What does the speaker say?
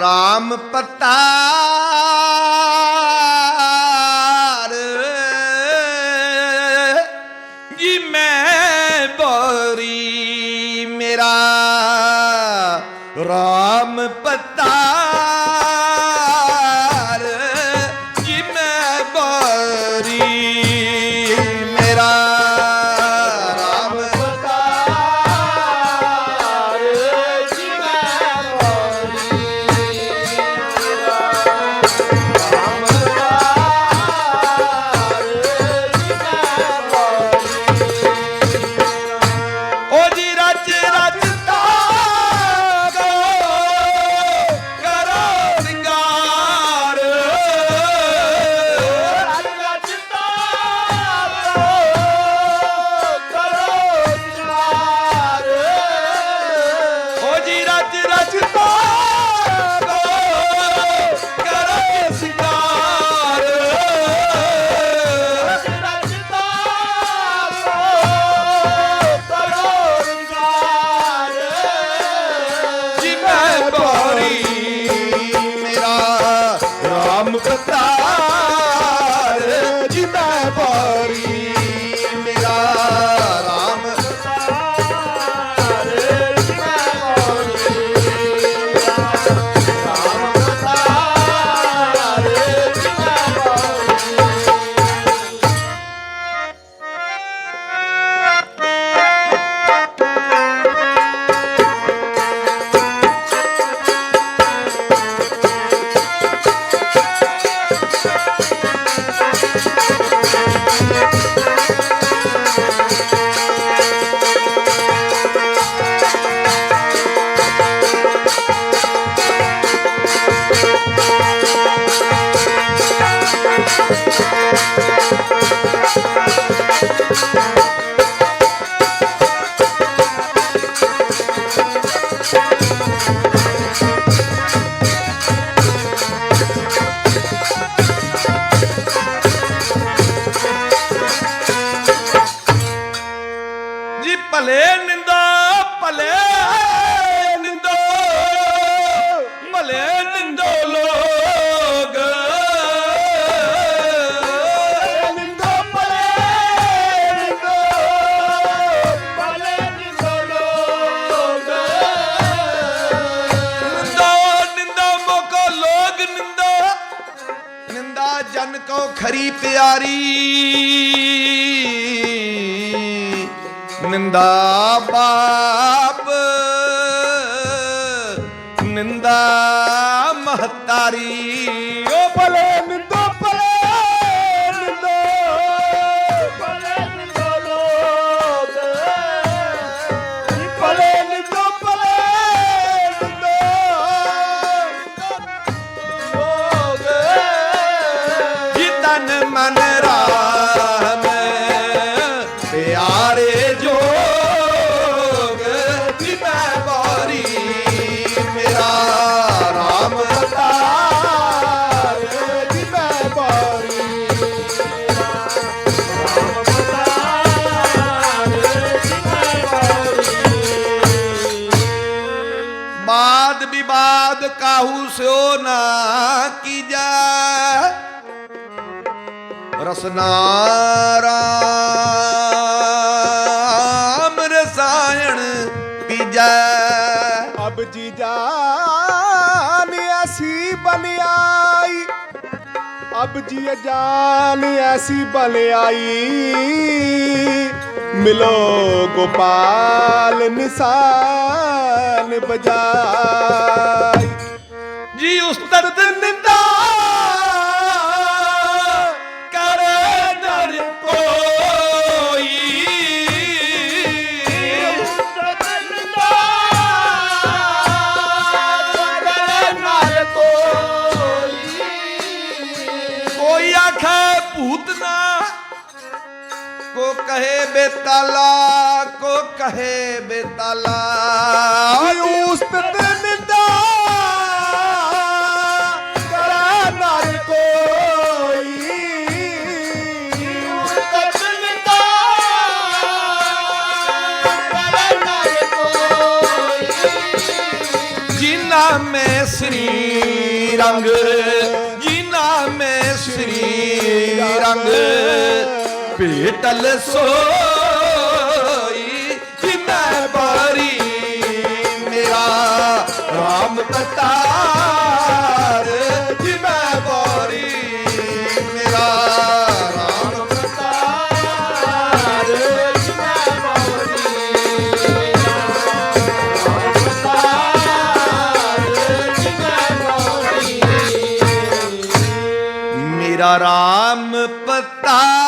ਰਾਮ ਪਤਾਰ। ਜੀ ਮੈਂ ਬੋਰੀ ਮੇਰਾ ਰਾਮ ਪਤਾਰ রাজি রাজি রাজি তো ਜੀ ਖਰੀ ਪਿਆਰੀ ਨਿੰਦਾ ਬਾਪ ਨਿੰਦਾ ਮਹਤਾਰੀ। ਵਿਵਾਦ ਕਾਹੂ ਸਿਓ ਨਾ ਕੀਜੈ ਰਸਨਾ ਰਾਮ ਰਸਾਇਣ ਪੀਜੈ ਅਬ ਜੀ ਜਾਨ ਐਸੀ ਬਲਿਆਈ। ਅਬ ਜੀ ਜਾਨ ਐਸੀ ਬਲਿਆਈ। ਉਸਤਤ ਨਿੰਦਾ ਕਰ ਨਰ ਕੋਈ। ਕੋਈ ਆਖੇ ਭੂਤ ਨਾ ਕੋ ਕਹੇ ਬੇਤਾਲਾ ਕੋ ਕਹੇ ਬੇਤਾਲਾ। ਉਸਤਤ ਨਿੰਦਾ ਕਰਾ ਮੈਂ ਸ੍ਰੀ ਰੰਗ ਜਿਨਾ ਮੈਂ ਸ੍ਰੀ ਰੰਗ ਭੇਟਲ ਸੋ ਮੇਰਾ ਰਾਮ ਪਤਾ